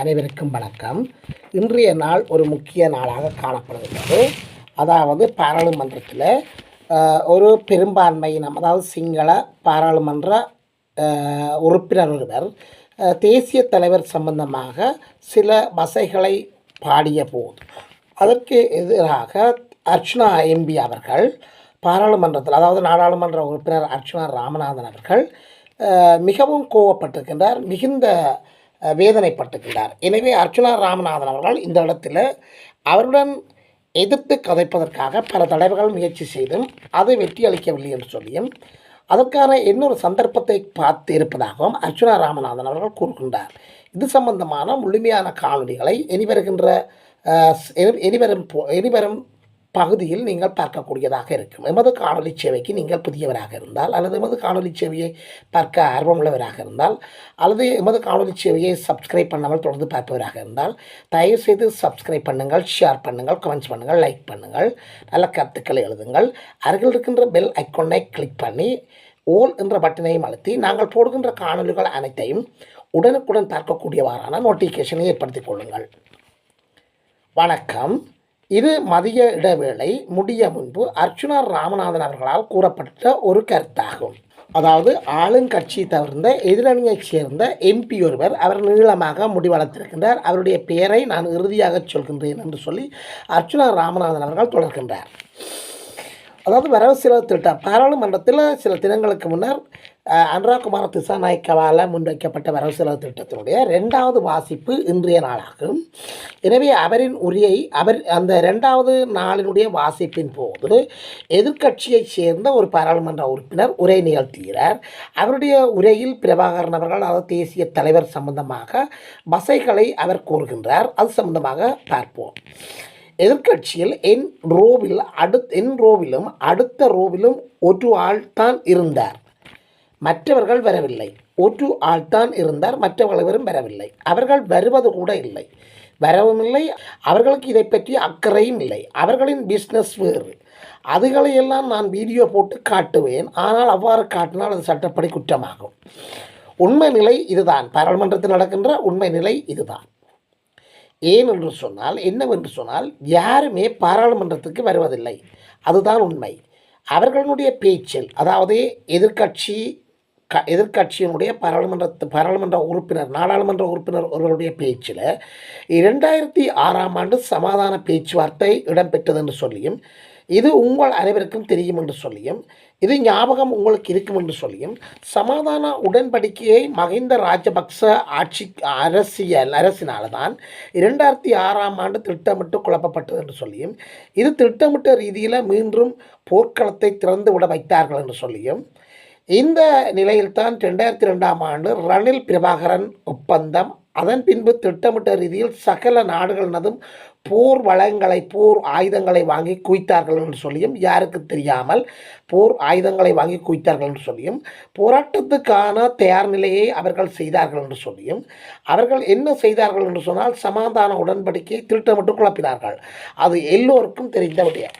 அனைவருக்கும் வணக்கம். இன்றைய நாள் ஒரு முக்கிய நாளாக காணப்படுகிறது அதாவது பாராளுமன்றத்தில் ஒரு பெரும்பான்மையினம் அதாவது சிங்கள பாராளுமன்ற உறுப்பினர் ஒருவர் தேசிய தலைவர் சம்பந்தமாக சில வசைகளை பாடிய போது அதற்கு எதிராக அர்ச்சுனா எம்பி அவர்கள் பாராளுமன்றத்தில் அதாவது நாடாளுமன்ற உறுப்பினர் அர்ச்சுனா ராமநாதன் அவர்கள் மிகவும் கோவப்பட்டிருக்கின்றார். மிகுந்த வேதனைப்பட்டுகின்றார் எனவே அர்ச்சுனா ராமநாதன் அவர்கள் இந்த இடத்துல அவருடன் எதிர்த்து கதைப்பதற்காக பல தடவைகள் முயற்சி செய்தும் அது வெற்றி அளிக்கவில்லை என்று சொல்லியும் அதற்கான இன்னொரு சந்தர்ப்பத்தை பார்த்து இருப்பதாகவும் அர்ச்சுனா ராமநாதன் அவர்கள் கூறுகின்றார். இது சம்பந்தமான முழுமையான காணொலிகளை இனிவருகின்ற வருகின்ற இனிவரும் போ- இனிவரும் பகுதியில் நீங்கள் பார்க்கக்கூடியதாக இருக்கும். எமது காணொலி சேவைக்கு நீங்கள் புதியவராக இருந்தால் அல்லது எமது காணொலி சேவையை பார்க்க ஆர்வமுள்ளவராக இருந்தால் அல்லது எமது காணொலி சேவையை சப்ஸ்கிரைப் பண்ணாமல் தொடர்ந்து பார்ப்பவராக இருந்தால் தயவுசெய்து சப்ஸ்கிரைப் பண்ணுங்கள் ஷேர் பண்ணுங்கள் கமெண்ட்ஸ் பண்ணுங்கள் லைக் பண்ணுங்கள் நல்ல கருத்துக்களை எழுதுங்கள். அருகில் இருக்கின்ற பெல் ஐக்கோனை கிளிக் பண்ணி ஓல் என்ற பட்டனையும் அழுத்தி நாங்கள் போடுகின்ற காணொலிகள் அனைத்தையும் உடனுக்குடன் பார்க்கக்கூடியவாறான நோட்டிஃபிகேஷனை ஏற்படுத்திக் கொள்ளுங்கள். வணக்கம். இது மதிய இடைவேளை முடிய முன்பு அர்ச்சுனா ராமநாதன் அவர்களால் கூறப்பட்ட ஒரு கருத்தாகும். அதாவது ஆளுங்கட்சி தவிர்ந்த எதிரணியைச் சேர்ந்த எம்பி ஒருவர் அவர் நீளமாக முடிவளர்த்திருக்கின்றார் அவருடைய பெயரை நான் இறுதியாக சொல்கின்றேன் என்று சொல்லி அர்ச்சுனா ராமநாதன் அவர்கள் தொடர்கின்றார். அதாவது வரவு செலவு திட்டம் பாராளுமன்றத்தில் சில தினங்களுக்கு முன்னர் அனுராகுமார திசாநாயக்கவால் முன்வைக்கப்பட்ட வரவு செலவு திட்டத்தினுடைய ரெண்டாவது வாசிப்பு இன்றைய நாளாகும். எனவே அவரின் உரையை அவர் அந்த ரெண்டாவது நாளினுடைய வாசிப்பின் போது எதிர்க்கட்சியைச் சேர்ந்த ஒரு பாராளுமன்ற உறுப்பினர் உரை நிகழ்த்துகிறார். அவருடைய உரையில் பிரபாகரன் அவர்கள் அதாவது தேசிய தலைவர் சம்பந்தமாக வசைகளை அவர் கூறுகின்றார். அது சம்பந்தமாக பார்ப்போம். எதிர்க்கட்சியில் என் ரோவில் அடுத் என் ரோவிலும் அடுத்த ரோவிலும் ஒரு ஆள்தான் இருந்தார். மற்றவர்கள் வரவில்லை. ஒரு ஆள்தான் இருந்தார். மற்றவர்களும் வரவில்லை. அவர்கள் வருவது கூட இல்லை. வரவும் இல்லை. அவர்களுக்கு இதை பற்றி அக்கறையும் இல்லை. அவர்களின் பிஸ்னஸ் வேறு. அதுகளையெல்லாம் நான் வீடியோ போட்டு காட்டுவேன். ஆனால் அவ்வாறு காட்டினால் அது சட்டப்படி குற்றமாகும். உண்மை நிலை இதுதான். பாராளுமன்றத்தில் நடக்கின்ற உண்மை நிலை இதுதான். ஏன் என்று சொன்னால் என்னவென்று சொன்னால் யாருமே பாராளுமன்றத்துக்கு வருவதில்லை. அதுதான் உண்மை. அவர்களுடைய பேச்சில் அதாவது எதிர்க்கட்சி க எதிர்க்கட்சியினுடைய பாராளுமன்ற பாராளுமன்ற உறுப்பினர் நாடாளுமன்ற உறுப்பினர் ஒருவருடைய பேச்சில் இரண்டாயிரத்தி ஆறாம் ஆண்டு சமாதான பேச்சுவார்த்தை இடம்பெற்றது என்று சொல்லியும் இது உங்கள் அனைவருக்கும் தெரியும் என்று சொல்லியும் இது ஞாபகம் உங்களுக்கு இருக்கும் என்று சொல்லியும் சமாதான உடன்படிக்கையை மகிந்த ராஜபக்ச ஆட்சி அரசியல் அரசினால் தான் இரண்டாயிரத்தி ஆறாம் ஆண்டு திட்டமிட்டு குழப்பப்பட்டது என்று சொல்லியும் இது திட்டமிட்ட ரீதியில் மீண்டும் போர்க்களத்தை திறந்து விட வைத்தார்கள் என்று சொல்லியும் இந்த நிலையில்தான் ரெண்டாயிரத்தி ரெண்டாம் ஆண்டு ரணில் பிரபாகரன் ஒப்பந்தம். அதன் பின்பு திட்டமிட்ட ரீதியில் சகல நாடுகளினதும் போர் வளங்களை போர் ஆயுதங்களை வாங்கி குவித்தார்கள் என்று சொல்லியும் யாருக்கு தெரியாமல் போர் ஆயுதங்களை வாங்கி குவித்தார்கள் என்று சொல்லியும் போராட்டத்துக்கான தயார் நிலையை அவர்கள் செய்தார்கள் என்று சொல்லியும் அவர்கள் என்ன செய்தார்கள் என்று சொன்னால் சமாதான உடன்படிக்கையை திட்டமிட்டு குழப்பினார்கள். அது எல்லோருக்கும் தெரிந்த விடயம்.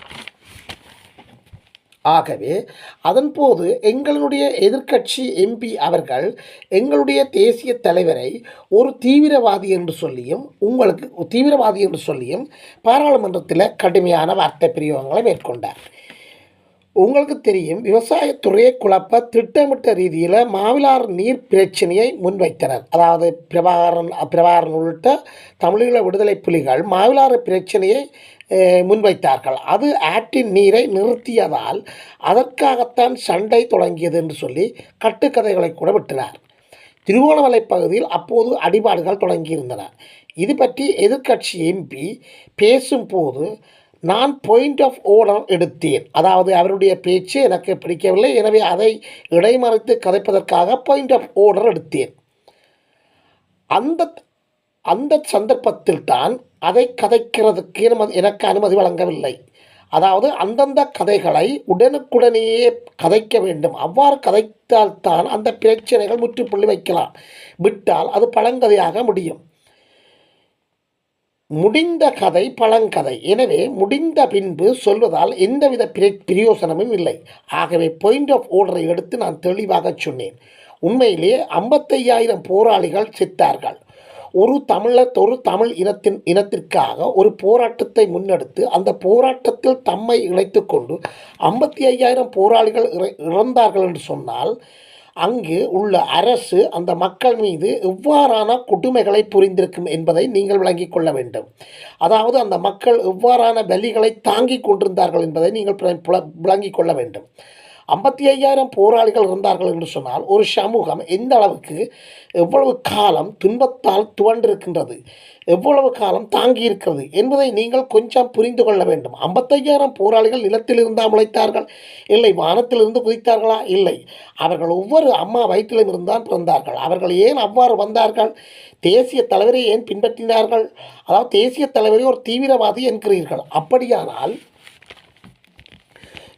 ஆகவே அதன்போது எங்களுடைய எதிர்க்கட்சி எம்பி அவர்கள் எங்களுடைய தேசிய தலைவரை ஒரு தீவிரவாதி என்று சொல்லியும் உங்களுக்கு தீவிரவாதி என்று சொல்லியும் பாராளுமன்றத்தில் கடுமையான வார்த்தை பிரயோகங்களை மேற்கொண்டார். உங்களுக்கு தெரியும் விவசாயத்துறையை குழப்ப திட்டமிட்ட ரீதியில் மாவிலார் நீர் பிரச்சனையை முன்வைத்தனர். அதாவது பிரபாகரன் பிரபாகரன் உள்ளிட்ட தமிழீழ விடுதலை புலிகள் மாவிலாறு பிரச்சனையை முன்வைத்தார்கள். அது ஆற்றின் நீரை நிறுத்தியதால் அதற்காகத்தான் சண்டை தொடங்கியது என்று சொல்லி கட்டுக்கதைகளை கூட விட்டனர். திருவோணமலை பகுதியில் அப்போது அடிபாடுகள் தொடங்கியிருந்தன. இது பற்றி எதிர்க்கட்சி எம்பி பேசும்போது நான் பாயிண்ட் ஆஃப் ஓர்டர் எடுத்தேன். அதாவது அவருடைய பேச்சு எனக்கு பிடிக்கவில்லை. எனவே அதை இடைமறித்து கதைப்பதற்காக பாயிண்ட் ஆஃப் ஓர்டர் எடுத்தேன். அந்த அந்த சந்தர்ப்பத்தில் தான் அதை கதைக்கிறதுக்கு அனுமதி எனக்கு அனுமதி வழங்கவில்லை. அதாவது அந்தந்த கதைகளை உடனுக்குடனேயே கதைக்க வேண்டும். அவ்வாறு கதைத்தால்தான் அந்த பிரச்சனைகள் முற்றுப்புள்ளி வைக்கலாம். விட்டால் அது பழங்கதையாக முடியும். முடிந்த கதை பழங்கதை. எனவே முடிந்த பின்பு சொல்வதால் எந்தவித பிர பிரயோசனமும் இல்லை. ஆகவே பாயிண்ட் ஆஃப் ஓர்டரை எடுத்து நான் தெளிவாக சொன்னேன். உண்மையிலே ஐம்பத்தையாயிரம் போராளிகள் செத்தார்கள். ஒரு தமிழர் ஒரு தமிழ் இனத்தின் இனத்திற்காக ஒரு போராட்டத்தை முன்னெடுத்து அந்த போராட்டத்தில் தம்மை இணைத்து கொண்டு ஐம்பத்தி ஐயாயிரம் போராளிகள் இற- இறந்தார்கள் என்று சொன்னால் அங்கு உள்ள அரசு அந்த மக்கள் மீது எவ்வாறான கொடுமைகளை புரிந்திருக்கும் என்பதை நீங்கள் விளங்கிக் கொள்ள வேண்டும். அதாவது அந்த மக்கள் எவ்வாறான பலிகளை தாங்கிக் கொண்டிருந்தார்கள் என்பதை நீங்கள் விளங்கிக் கொள்ள வேண்டும். ஐம்பத்தி ஐயாயிரம் போராளிகள் இருந்தார்கள் என்று சொன்னால் ஒரு சமூகம் எந்த அளவுக்கு எவ்வளவு காலம் துன்பத்தால் துவண்டிருக்கின்றது எவ்வளவு காலம் தாங்கி இருக்கிறது என்பதை நீங்கள் கொஞ்சம் புரிந்து கொள்ள வேண்டும். ஐம்பத்தையாயிரம் போராளிகள் நிலத்தில் இருந்தால் முளைத்தார்கள் இல்லை வானத்திலிருந்து குதித்தார்களா? இல்லை. அவர்கள் ஒவ்வொரு அம்மா வயிற்றிலும் இருந்தான் பிறந்தார்கள். அவர்கள் ஏன் அவ்வாறு வந்தார்கள்? தேசிய தலைவரை ஏன் பின்பற்றினார்கள்? அதாவது தேசிய தலைவரை ஒரு தீவிரவாதி என்கிறீர்கள். அப்படியானால்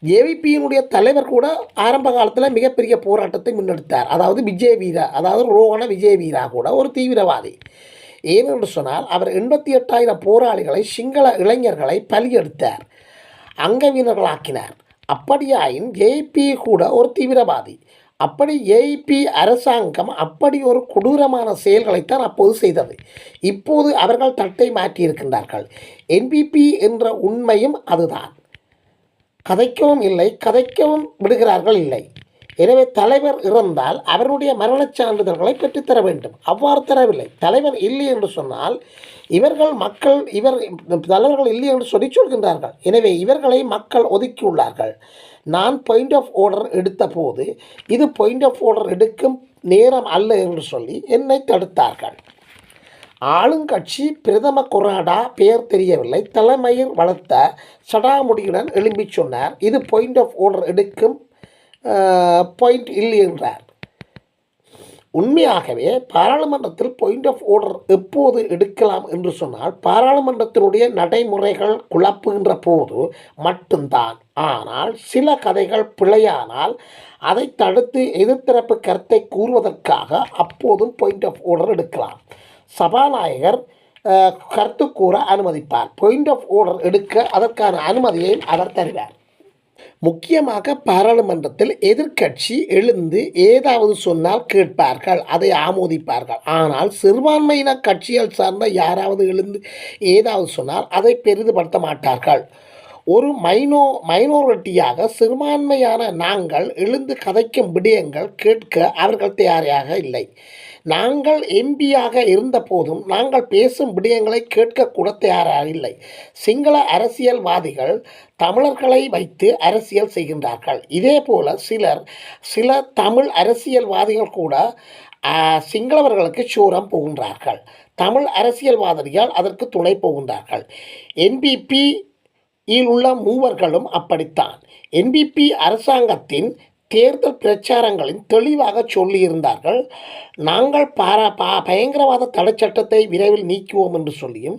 ஏவிபியினுடைய தலைவர் கூட ஆரம்ப காலத்தில் மிகப்பெரிய போராட்டத்தை முன்னெடுத்தார். அதாவது விஜய் வீரா அதாவது ரோகண விஜய் வீரா கூட ஒரு தீவிரவாதி. ஏனென்று சொன்னால் அவர் எண்பத்தி எட்டாயிரம் போராளிகளை சிங்கள இளைஞர்களை பலியெடுத்தார். அங்கவீனர்களாக்கினார் அப்படியாயின் ஏபி கூட ஒரு தீவிரவாதி. அப்படி ஏபி அரசாங்கம் அப்படி ஒரு கொடூரமான செயல்களைத்தான் அப்போது செய்தது. இப்போது அவர்கள் தட்டை மாற்றியிருக்கின்றார்கள். என்பிபி என்ற உண்மையும் அதுதான். கதைக்கவும் இல்லை கதைக்கவும் விடுகிறார்கள் இல்லை. எனவே தலைவர் இறந்தால் அவருடைய மரணச் சான்றிதழ்களை பெற்றுத்தர வேண்டும். அவ்வாறு தரவில்லை. தலைவர் இல்லை என்று சொன்னால் இவர்கள் மக்கள் இவர் தலைவர்கள் இல்லை என்று சொல்லி சொல்கின்றார்கள். எனவே இவர்களை மக்கள் ஒதுக்கியுள்ளார்கள். நான் பாயிண்ட் ஆஃப் ஆர்டர் எடுத்த போது இது பாயிண்ட் ஆஃப் ஆர்டர் எடுக்கும் நேரம் அல்ல என்று சொல்லி என்னை தடுத்தார்கள். ஆளுங்கட்சி பிரதம கொராடா பெயர் தெரியவில்லை. தலைமையில் வளர்த்த சடாமுடியுடன் எழும்பிச் சொன்னார். இது பாயிண்ட் ஆஃப் ஆர்டர் எடுக்கும் பாயிண்ட் இல்லை என்றார். உண்மையாகவே பாராளுமன்றத்தில் பாயிண்ட் ஆஃப் ஆர்டர் எப்போது எடுக்கலாம் என்று சொன்னால் பாராளுமன்றத்தினுடைய நடைமுறைகள் குழப்புகின்ற போது மட்டும்தான். ஆனால் சில கதைகள் பிழையானால் அதை தடுத்து எதிர்த்தரப்பு கருத்தை கூறுவதற்காக அப்போதும் பாயிண்ட் ஆஃப் ஆர்டர் எடுக்கலாம். சபாநாயகர் கருத்து கூற அனுமதிப்பார். பாயிண்ட் ஆஃப் ஆர்டர் எடுக்க அதற்கான அனுமதியையும் அவர் தருவார். முக்கியமாக பாராளுமன்றத்தில் எதிர்க்கட்சி எழுந்து ஏதாவது சொன்னால் கேட்பார்கள் அதை ஆமோதிப்பார்கள். ஆனால் சிறுபான்மையின கட்சிகள் சார்ந்த யாராவது எழுந்து ஏதாவது சொன்னால் அதை பெரிதுபடுத்த மாட்டார்கள். ஒரு மைனோ மைனாரிட்டியாக சிறுபான்மையான நாங்கள் எழுந்து கதைக்கும் விடயங்கள் கேட்க அவர்கள் தயாராக இல்லை. நாங்கள் எம்பியாக இருந்த போதும் நாங்கள் பேசும் விடயங்களை கேட்கக்கூட தயாராக இல்லை சிங்கள அரசியல்வாதிகள் தமிழர்களை வைத்து அரசியல் செய்கின்றார்கள். இதே போல சிலர் சில தமிழ் அரசியல்வாதிகள் கூட சிங்களவர்களுக்கு சூரம் போகின்றார்கள் தமிழ் அரசியல்வாதிகள் அதற்கு துணை போகின்றார்கள் என்பிபி இல் உள்ள மூவர்களும் அப்படித்தான். என்பிபி அரசாங்கத்தின் தேர்தல் பிரச்சாரங்களில் தெளிவாக சொல்லியிருந்தார்கள் நாங்கள் பாரா பா பயங்கரவாத தடைச்சட்டத்தை விரைவில் நீக்குவோம் என்று சொல்லியும்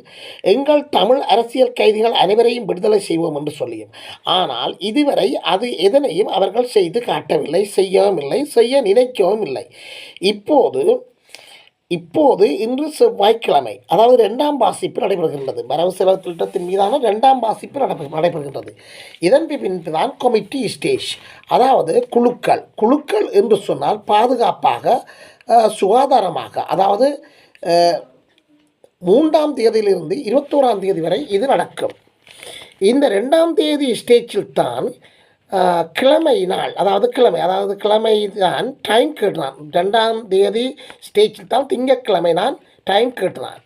எங்கள் தமிழ் அரசியல் கைதிகள் அனைவரையும் விடுதலை செய்வோம் என்று சொல்லியும். ஆனால் இதுவரை அது எதனையும் அவர்கள் செய்து காட்டவில்லை செய்யவும் இல்லை செய்ய நினைக்கவும் இல்லை. இப்போது இப்போது இன்று செவ்வாய்க்கிழமை அதாவது ரெண்டாம் வாசிப்பு நடைபெறுகின்றது. வரவு செலவு திட்டத்தின் மீதான ரெண்டாம் வாசிப்பு நடைபெறுகின்றது. இதன் பின்பு தான் கமிட்டி ஸ்டேஜ் அதாவது குழுக்கள். குழுக்கள் என்று சொன்னால் பாதுகாப்பாக சுகாதாரமாக அதாவது மூன்றாம் தேதியிலிருந்து இருபத்தோராம் தேதி வரை இது நடக்கும். இந்த ரெண்டாம் தேதி ஸ்டேஜில் தான் கிழமை நாள் அதாவது கிழமை அதாவது கிழமை தான் டைம் கேட்டுனான் ரெண்டாம் தேதி ஸ்டேஜில் தான் திங்கட்கிழமை நான் டைம் கேட்டுனான்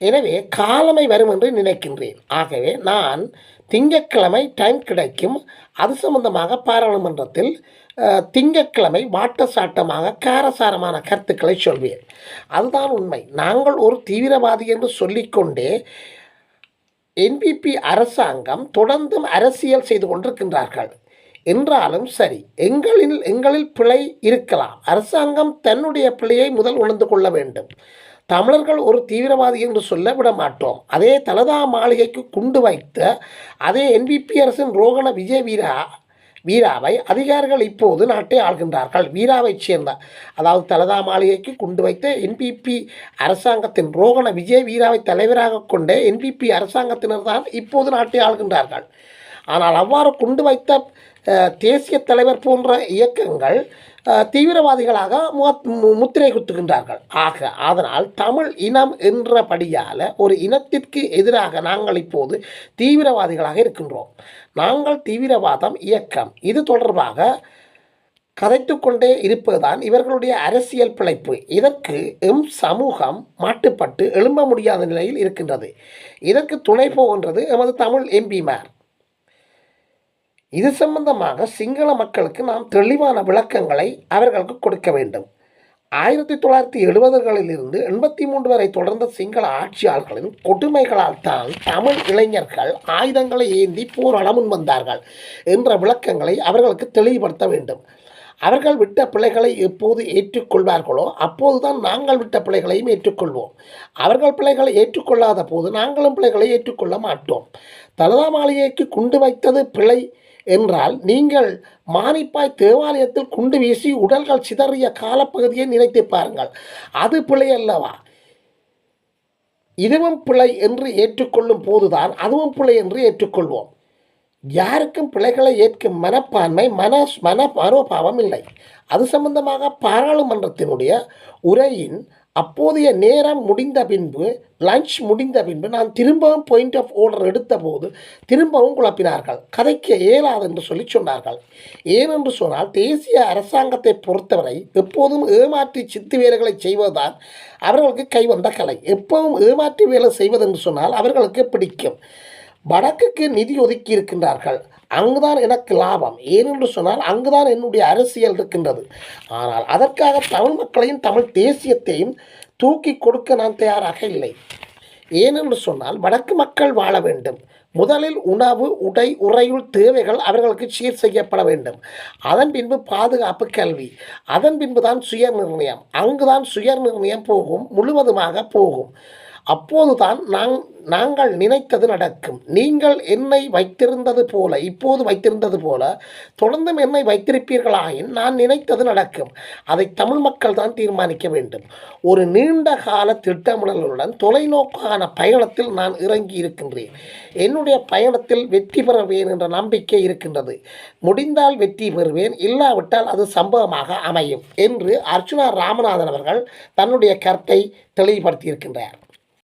எனவே காலமை வரும் என்று நினைக்கின்றேன். ஆகவே நான் திங்கக்கிழமை டைம் கிடைக்கும். அது சம்பந்தமாக பாராளுமன்றத்தில் திங்கக்கிழமை வாட்டசாட்டமாக காரசாரமான கருத்துக்களை சொல்வேன். அதுதான் உண்மை. நாங்கள் ஒரு தீவிரவாதி என்று சொல்லிக்கொண்டே என்பிபி அரசாங்கம் தொடர்ந்தும் அரசியல் செய்து கொண்டிருக்கின்றார்கள். என்றாலும் சரி எங்களில் எங்களில் பிழை இருக்கலாம். அரசாங்கம் தன்னுடைய பிழையை முதல் உணர்ந்து கொள்ள வேண்டும். தமிழர்கள் ஒரு தீவிரவாதி என்று சொல்ல விட மாட்டோம். அதே தலதா மாளிகைக்கு குண்டு வைத்த அதே என்பிபி அரசின் ரோகண விஜய் வீரா வீராவை அதிகாரிகள் இப்போது நாட்டை ஆள்கின்றார்கள். வீராவைச் சேர்ந்த அதாவது தலதா மாளிகைக்கு குண்டு வைத்த என்பிபி அரசாங்கத்தின் ரோகண விஜய் வீராவை தலைவராக கொண்ட என்பிபி அரசாங்கத்தினர் தான் இப்போது நாட்டை ஆள்கின்றார்கள். ஆனால் அவ்வாறு குண்டு வைத்த தேசிய தலைவர் போன்ற இயக்கங்கள் தீவிரவாதிகளாக மு- முத்திரை குத்துகின்றார்கள். ஆக அதனால் தமிழ் இனம் என்றபடியால் ஒரு இனத்திற்கு எதிராக நாங்கள் இப்போது தீவிரவாதிகளாக இருக்கின்றோம். நாங்கள் தீவிரவாதம் இயக்கம். இது தொடர்பாக கதைத்து கொண்டே இருப்பதுதான் இவர்களுடைய அரசியல் பிழைப்பு. இதற்கு எம் சமூகம் மாட்டுப்பட்டு எழும்ப முடியாத நிலையில் இருக்கின்றது. இதற்கு துணை போகின்றது எமது தமிழ் எம்பிமார். இது சம்பந்தமாக சிங்கள மக்களுக்கு நாம் தெளிவான விளக்கங்களை அவர்களுக்கு கொடுக்க வேண்டும். ஆயிரத்தி தொள்ளாயிரத்தி எழுபதுகளிலிருந்து எண்பத்தி மூன்று வரை தொடர்ந்த சிங்கள ஆட்சியாளர்களின் கொடுமைகளால் தான் தமிழ் இளைஞர்கள் ஆயுதங்களை ஏந்தி போராட முன் வந்தார்கள் என்ற விளக்கங்களை அவர்களுக்கு தெளிவுபடுத்த வேண்டும். அவர்கள் விட்ட பிள்ளைகளை எப்போது ஏற்றுக்கொள்வார்களோ அப்போதுதான் நாங்கள் விட்ட பிள்ளைகளையும் ஏற்றுக்கொள்வோம். அவர்கள் பிள்ளைகளை ஏற்றுக்கொள்ளாத போது நாங்களும் பிள்ளைகளை ஏற்றுக்கொள்ள மாட்டோம். தலதா மாளிகைக்கு குண்டு வைத்தது பிழை என்றால் நீங்கள் மானிப்பாய் தேவாலயத்தில் குண்டு வீசி உடல்கள் சிதறிய காலப்பகுதியை நினைத்து பாருங்கள். அது பிழை அல்லவா? இதுவும் பிழை என்று ஏற்றுக்கொள்ளும் போதுதான் அதுவும் பிழை என்று ஏற்றுக்கொள்வோம். யாருக்கும் பிழைகளை ஏற்கும் மனப்பான்மை மன மன மனோபாவம் இல்லை. அது சம்பந்தமாக பாராளுமன்றத்தினுடைய உரையின் அப்போதைய நேரம் முடிந்த பின்பு லஞ்ச் முடிந்த பின்பு நான் திரும்பவும் பாயிண்ட் ஆஃப் ஆர்டர் எடுத்தபோது திரும்பவும் குழப்பினார்கள். கதைக்க இயலாது என்று சொல்லி சொன்னார்கள். ஏனென்று சொன்னால் தேசிய அரசாங்கத்தை பொறுத்தவரை எப்போதும் ஏமாற்றி சித்து வேலைகளை செய்வதுதான் அவர்களுக்கு கைவந்த கலை. எப்பவும் ஏமாற்றி வேலை செய்வதென்று சொன்னால் அவர்களுக்கு பிடிக்கும். வடக்குக்கு நிதி ஒதுக்கி இருக்கின்றார்கள். அங்குதான் எனக்கு லாபம். ஏனென்று சொன்னால் அங்குதான் என்னுடைய அரசியல் இருக்கின்றது. ஆனால் அதற்காக தமிழ் மக்களையும் தமிழ் தேசியத்தையும் தூக்கி கொடுக்க நான் தயாராக இல்லை. ஏனென்று சொன்னால் வடக்கு மக்கள் வாழ வேண்டும். முதலில் உணவு உடை உறையுள் தேவைகள் அவர்களுக்கு சீர் செய்யப்பட வேண்டும். அதன் பின்பு பாதுகாப்பு கல்வி. அதன் பின்பு தான் சுய நிர்ணயம் அங்குதான் சுய நிர்ணயம் போகும் முழுவதுமாக போகும். அப்போதுதான் நாங் நாங்கள் நினைத்தது நடக்கும். நீங்கள் என்னை வைத்திருந்தது போல இப்போது வைத்திருந்தது போல தொடர்ந்தும் என்னை வைத்திருப்பீர்களாயின் நான் நினைத்தது நடக்கும். அதை தமிழ் மக்கள் தான் தீர்மானிக்க வேண்டும். ஒரு நீண்ட கால திட்டமிடலுடன் தொலைநோக்கான பயணத்தில் நான் இறங்கி இருக்கின்றேன். என்னுடைய பயணத்தில் வெற்றி பெறுவேன் என்ற நம்பிக்கை இருக்கின்றது. முடிந்தால் வெற்றி பெறுவேன் இல்லாவிட்டால் அது சம்பவமாக அமையும் என்று அர்ச்சுனா ராமநாதன் அவர்கள் தன்னுடைய கருத்தை தெளிவுபடுத்தியிருக்கின்றார்.